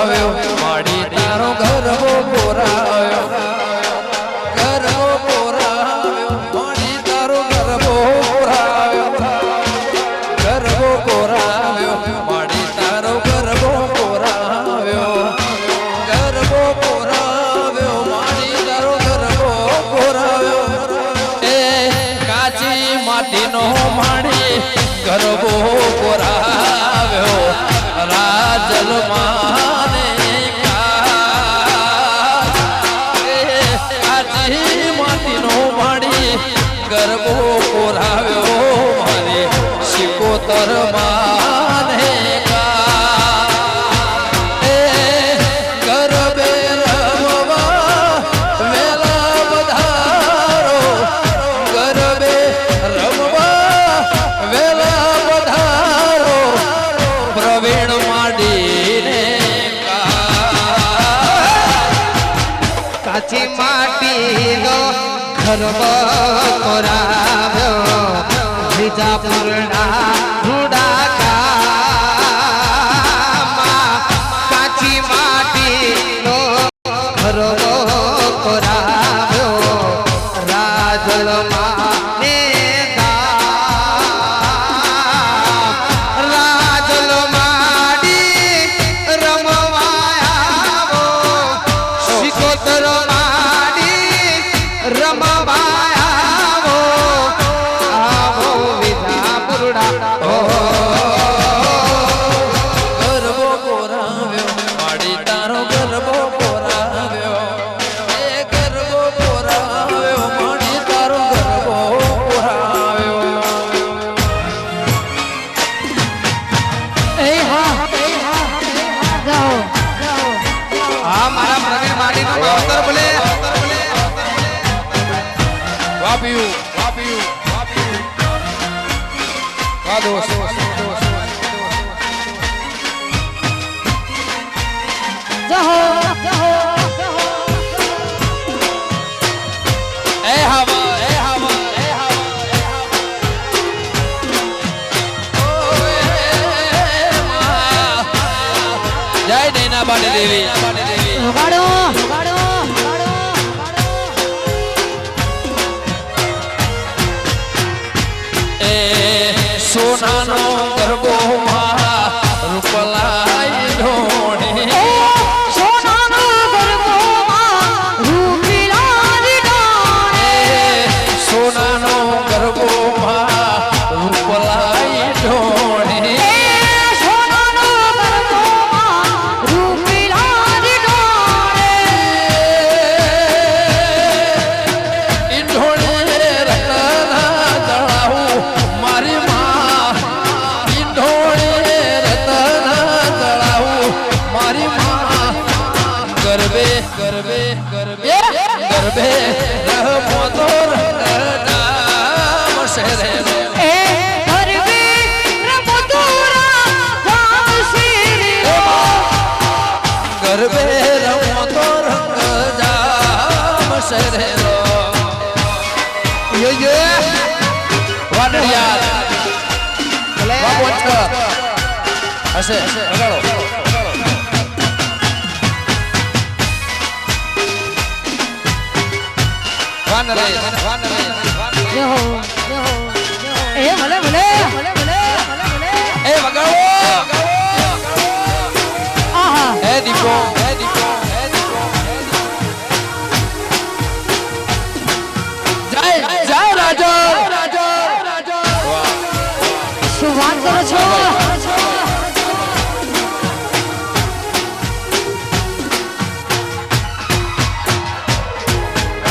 saudável જય નૈના પાટી દેવી. ઉગાડો ઉગાડો સોનાનો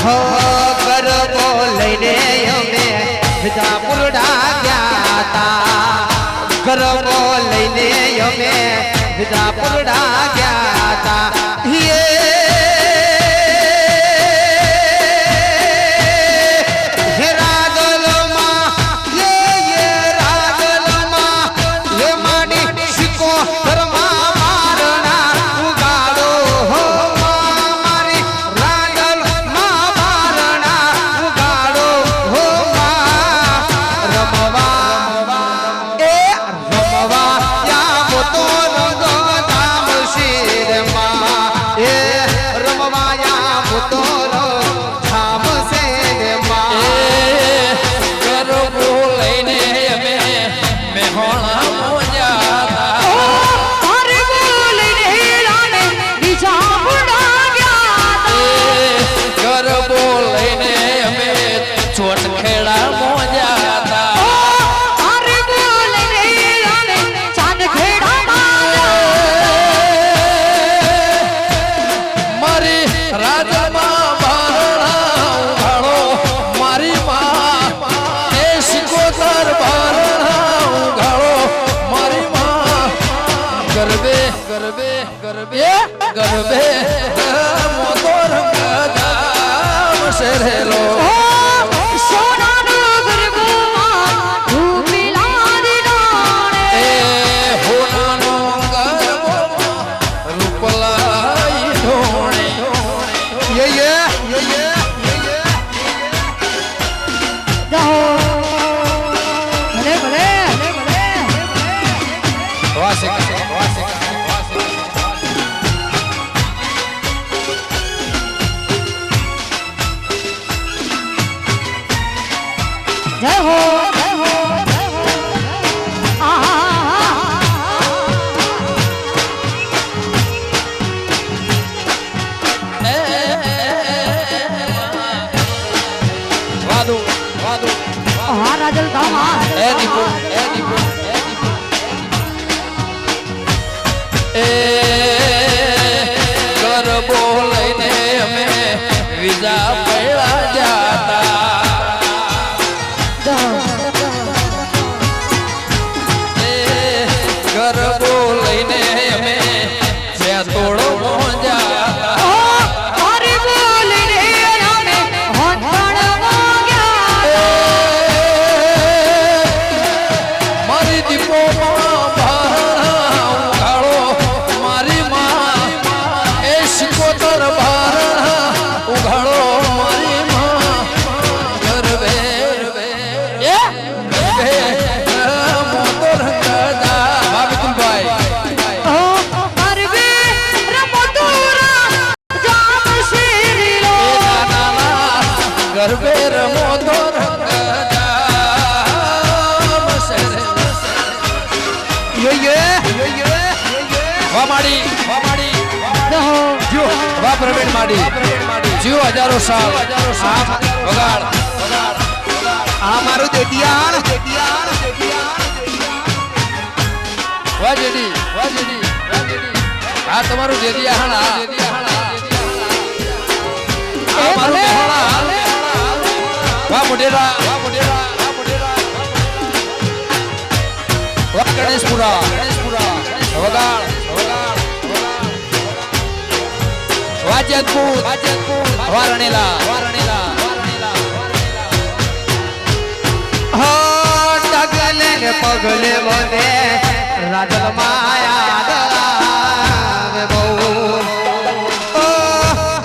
હો ગરબો લઈને અમે વિજાપુરડા ગયા તા ગરબો લઈને અમે વિજાપુરડા માડી. જીવ હજારો સાલ વગાડ. આ મારું દેટિયાણ વાહ જેડી વાહ જેડી આ તમારું જેડિયાણ આ. આ મારું મેહોણા. વાહ મોઢેરા વાહ મોઢેરા. વાહ ગણેશપુરા. ગણેશપુરા. વગાડ. રાજપૂત વારણેલા વારણેલા ડગલે ને પગલે મને રાજલ માયા બહુ.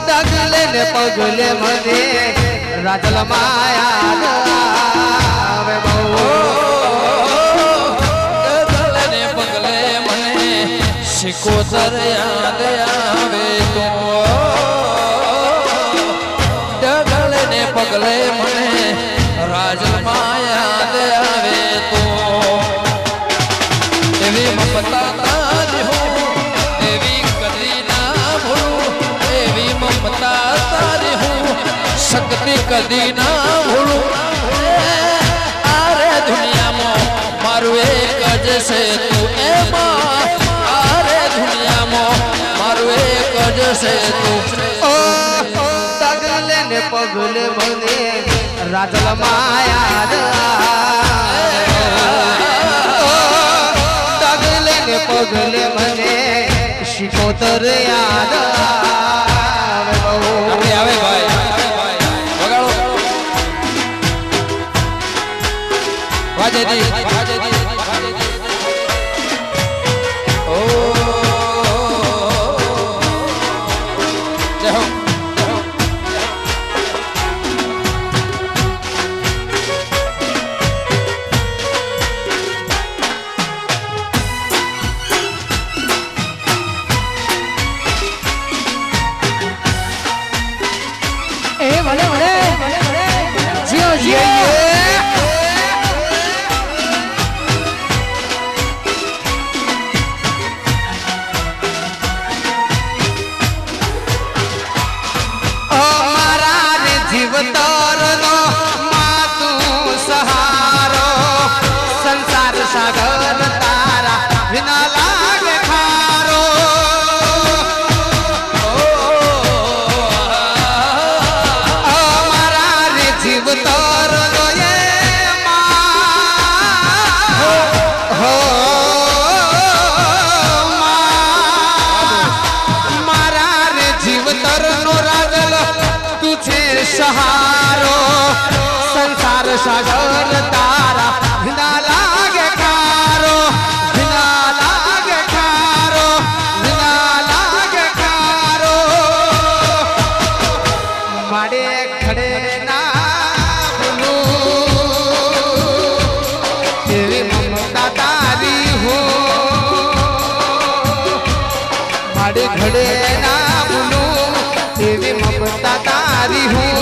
ડગલે ને પગલે મને રાજલ માયા શીખોતર યાદ આવે તો ડગલ ને પગલે મને રાજમાં યાદ આવે તો. એવી મમતા તારી એવી કદી ના ભૂલું, એવી મમતા તારી હું, શક્તિ કદી છે તગલે ને પગલે ભગે રાજલ માયા તગલે ને પગલે મને શિકોતર યાદ આવે ભાઈ. આંધળે ના ભૂલું, એવી મમતા તારી હું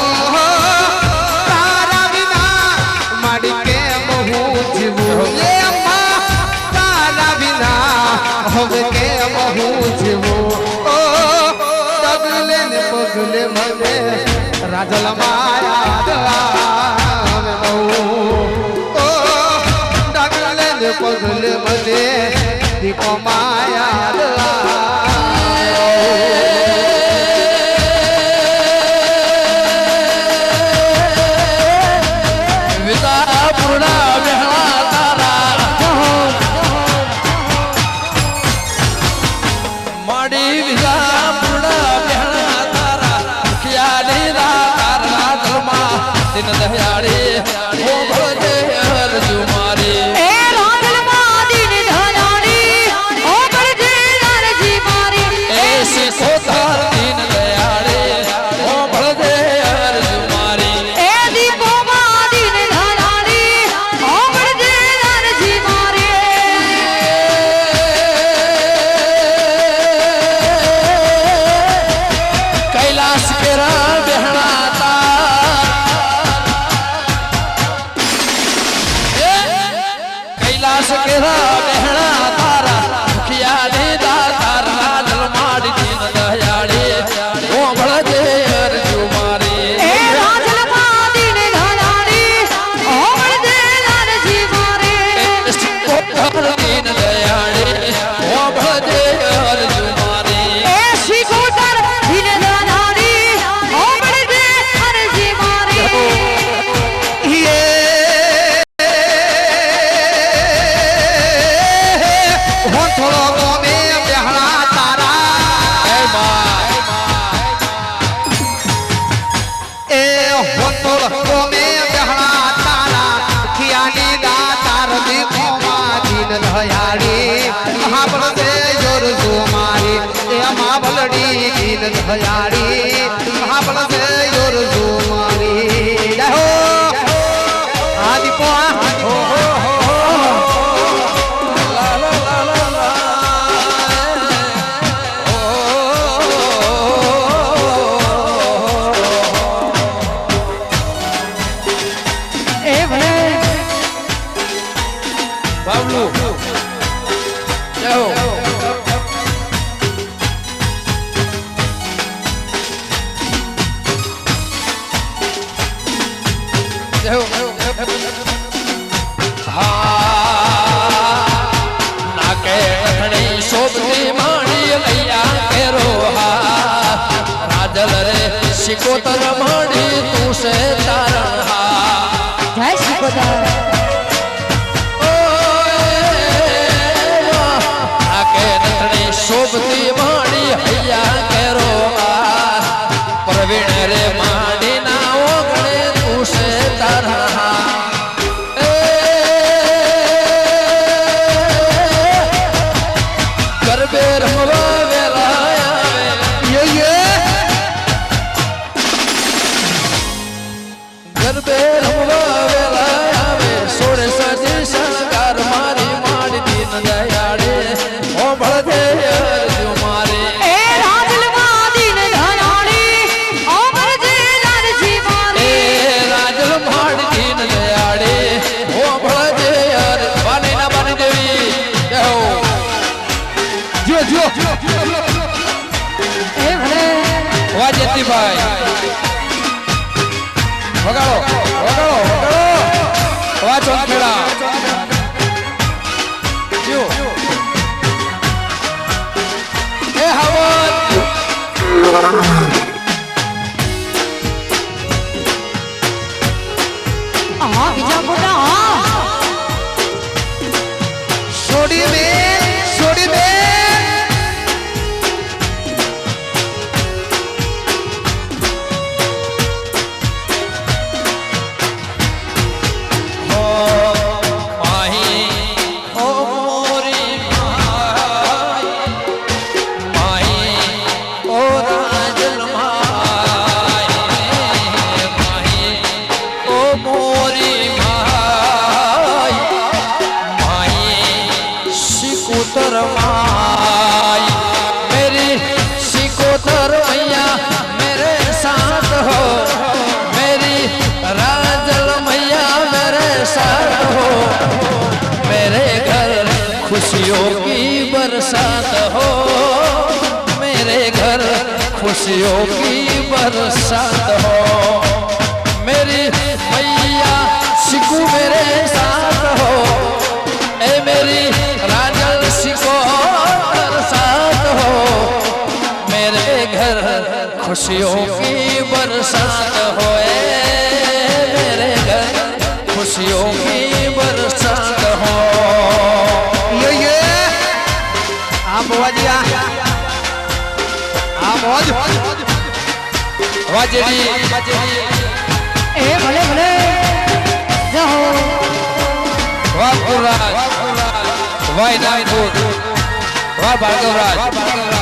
તારા વિના મારી કેમ હું જીવું? એ અમ્મા, તારા વિના હવે કેમ હું જીવું? ઓ પગલે ને પગલે મને દીપ માયા 他主 फरमाई मेरी शिकोतर मैया मेरे साथ हो। मेरी राजल मैया मेरे साथ हो। मेरे घर खुशियों की बरसात हो। मेरे घर खुशियों की बरसात हो। खुशियों की बरसात होए मेरे घर। खुशियों की बरसात हो। ये ये। आप वजिया आप वज वजरी ए भले भले। जाओ वाह वाह वाह। नाइट वाह भार्गवराज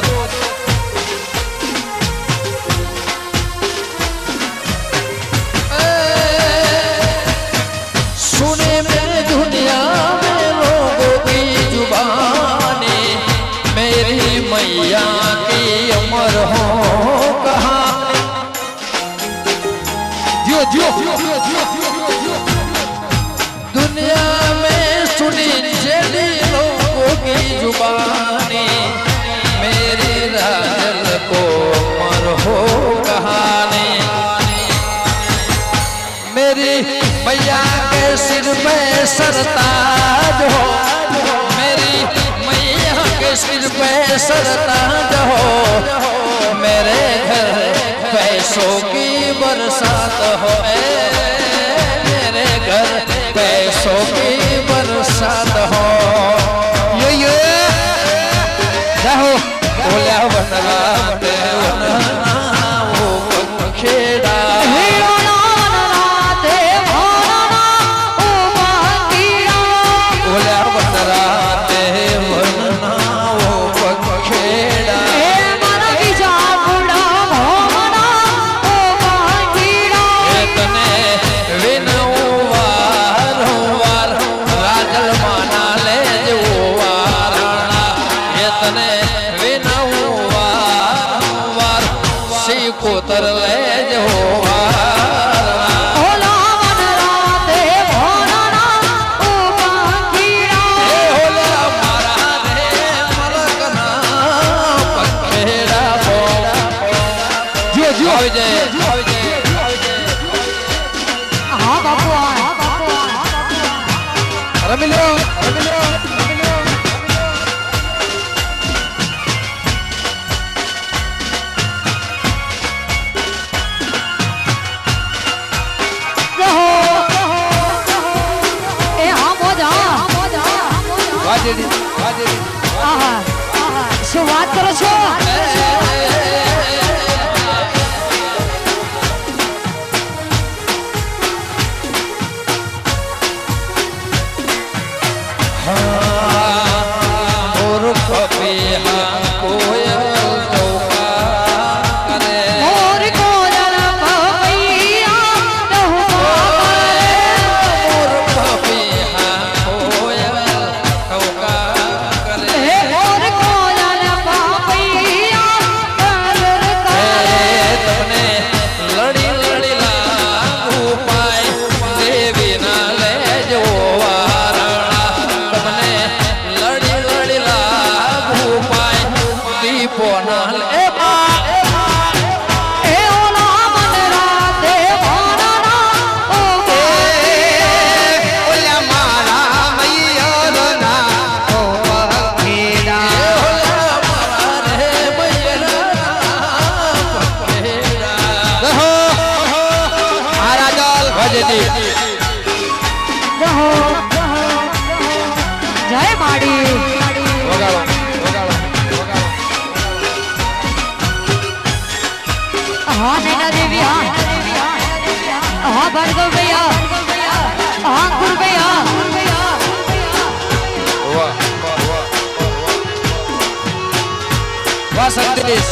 दुनिया में सुनी चली लोगों की जुबानी, मेरी राजल को मर हो कहानी। मेरी भैया के सिर में सरताज हो सिर पे सरता रहो मेरे घर पैसों की बरसात हो मेरे घर पैसों की बरसात વાજડી વાજડી આહા આહા. શું વાત કરો છો?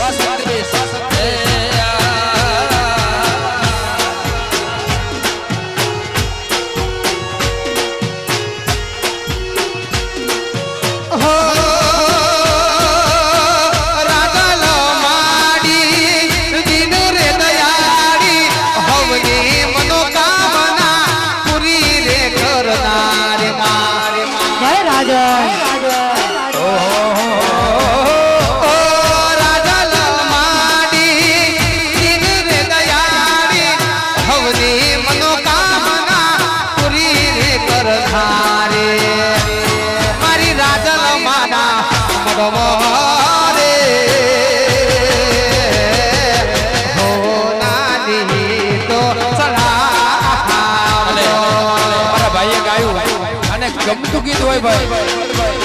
Buenas tardes. Eh. ગમતું ગીત હોય ભાઈ.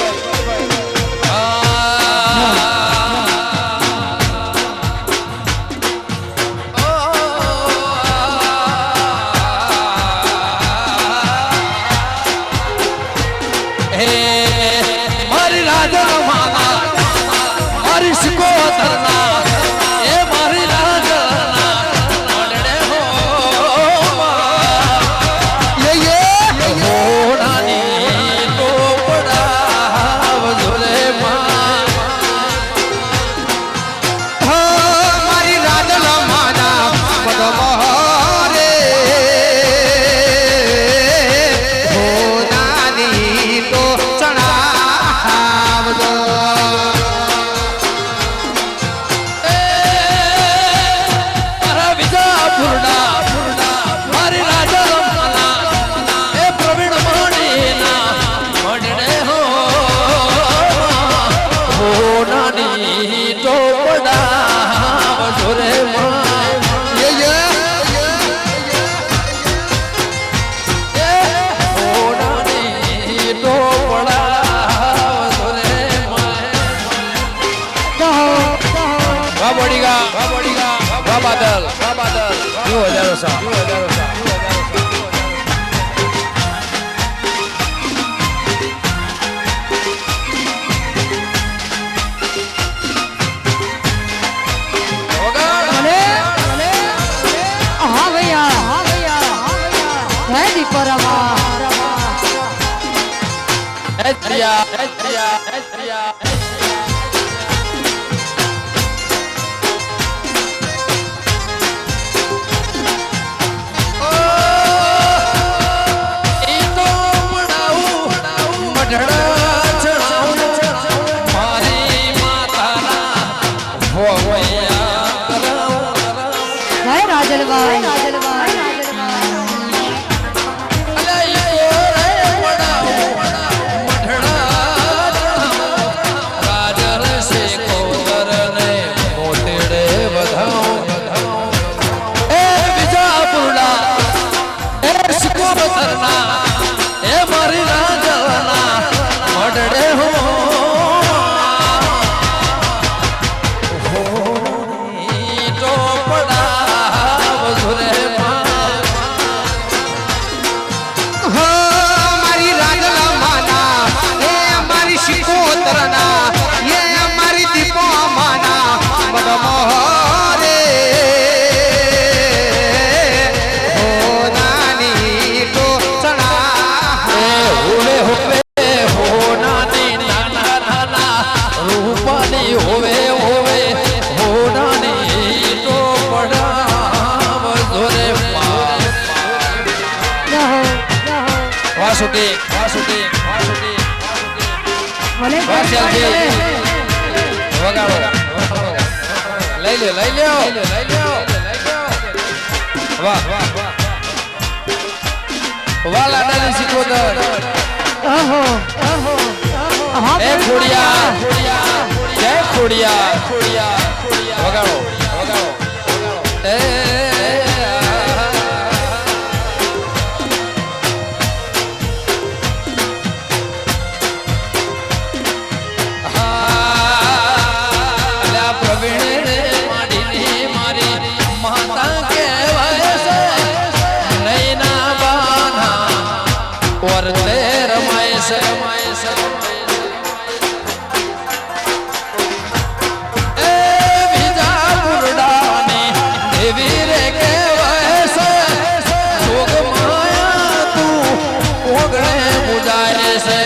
નથી પરવા લઈ લ્યો. લઈ લ્યો લઈ લ્યો. લઈ લ્યો વાહ વાહ વાહ વાહ. લાડાની સિકોદર આહો આહો આહો. એ ખોડિયા ખોડિયા જય ખોડિયા ખોડિયા ખોડિયા વગાડો. ગણે પૂજારે છે